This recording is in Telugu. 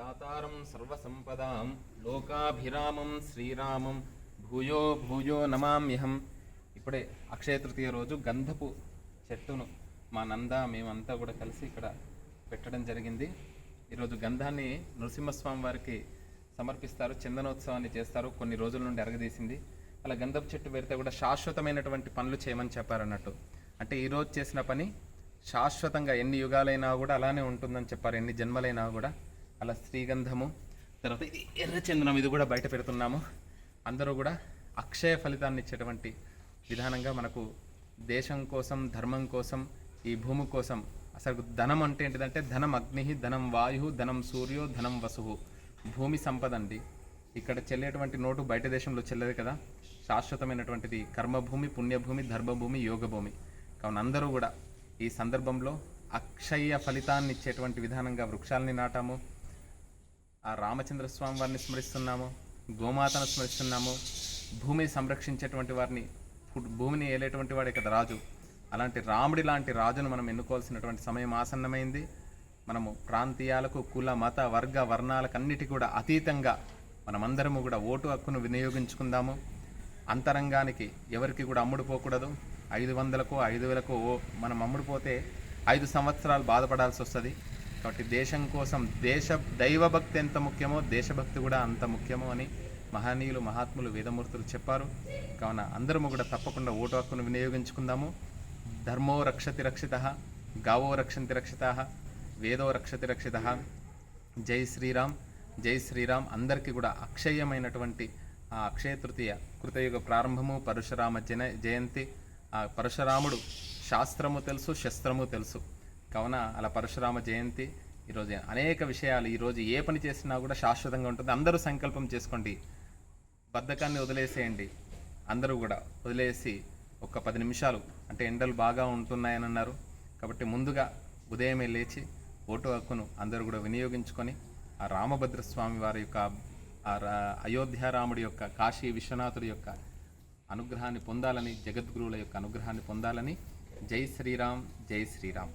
దాతారం సర్వసంపదాం లోకాభిరామం శ్రీరామం భూయో భూయో నమామ్యహం. ఇప్పుడే అక్షయ తృతీయ రోజు గంధపు చెట్టును మా నంద మేమంతా కూడా కలిసి ఇక్కడ పెట్టడం జరిగింది. ఈరోజు గంధాన్ని నరసింహస్వామి వారికి సమర్పిస్తారు చందనోత్సవాన్ని చేస్తారు కొన్ని రోజుల నుండి అరగదీసింది. అలా గంధపు చెట్టు పెడితే కూడా శాశ్వతమైనటువంటి పనులు చేయమని చెప్పారన్నట్టు. అంటే ఈరోజు చేసిన పని శాశ్వతంగా ఎన్ని యుగాలైనా కూడా అలానే ఉంటుందని చెప్పారు ఎన్ని జన్మలైనా కూడా. అలా శ్రీగంధము తర్వాత ఇది ఎర్రచందనం ఇది కూడా బయట పెడుతున్నాము. అందరూ కూడా అక్షయ ఫలితాన్ని ఇచ్చేటువంటి విధానంగా మనకు దేశం కోసం ధర్మం కోసం ఈ భూమి కోసం అసలు ధనం అంటే ఏంటిదంటే ధనం అగ్ని ధనం వాయు ధనం సూర్యో ధనం వసువు. భూమి సంపద అండి. ఇక్కడ చెల్లేటువంటి నోటు బయట దేశంలో చెల్లదు కదా. శాశ్వతమైనటువంటిది కర్మభూమి పుణ్యభూమి ధర్మభూమి యోగభూమి. కావున అందరూ కూడా ఈ సందర్భంలో అక్షయ ఫలితాన్ని ఇచ్చేటువంటి విధానంగా వృక్షాలని నాటాము. ఆ రామచంద్ర స్వామి వారిని స్మరిస్తున్నాము గోమాతను స్మరిస్తున్నాము భూమిని సంరక్షించేటువంటి వారిని భూమిని ఏలేటువంటి వాడే కదా రాజు. అలాంటి రాముడి లాంటి రాజును మనం ఎన్నుకోవాల్సినటువంటి సమయం ఆసన్నమైంది. మనము ప్రాంతీయాలకు కుల మత వర్గ వర్ణాలకు అన్నిటి కూడా అతీతంగా మనమందరము కూడా ఓటు హక్కును వినియోగించుకుందాము. అంతరంగానికి ఎవరికి కూడా అమ్ముడుపోకూడదు ఐదు వందలకు ఐదు వేలకు ఓ- మనం అమ్ముడుపోతే ఐదు సంవత్సరాలు బాధపడాల్సి వస్తుంది కాబట్టి దేశం కోసం దేశ దైవభక్తి ఎంత ముఖ్యమో దేశభక్తి కూడా అంత ముఖ్యమో అని మహనీయులు మహాత్ములు వేదమూర్తులు చెప్పారు. కావున అందరము కూడా తప్పకుండా ఓటు హక్కును వినియోగించుకుందాము. ధర్మో రక్షతి రక్షిత గావో రక్షంతి రక్షిత వేదో రక్షతి రక్షిత. జై శ్రీరామ్ జై శ్రీరామ్. అందరికీ కూడా అక్షయమైనటువంటి ఆ అక్షయ తృతీయ కృతయుగ ప్రారంభము. పరశురామ జన జయంతి. ఆ పరశురాముడు శాస్త్రము తెలుసు శస్త్రము తెలుసు. కావున అలా పరశురామ జయంతి ఈరోజు అనేక విషయాలు ఈరోజు ఏ పని చేసినా కూడా శాశ్వతంగా ఉంటుంది. అందరూ సంకల్పం చేసుకోండి. బద్ధకాన్ని వదిలేసేయండి. అందరూ కూడా వదిలేసి ఒక పది నిమిషాలు అంటే ఎండలు బాగా ఉంటున్నాయని అన్నారు. కాబట్టి ముందుగా ఉదయమే లేచి ఓటు హక్కును అందరూ కూడా వినియోగించుకొని ఆ రామభద్రస్వామి వారి యొక్క ఆ రా- అయోధ్య రాముడి యొక్క కాశీ విశ్వనాథుడి యొక్క అనుగ్రహాన్ని పొందాలని జగద్గురువుల యొక్క అనుగ్రహాన్ని పొందాలని జై శ్రీరామ్ జై శ్రీరామ్.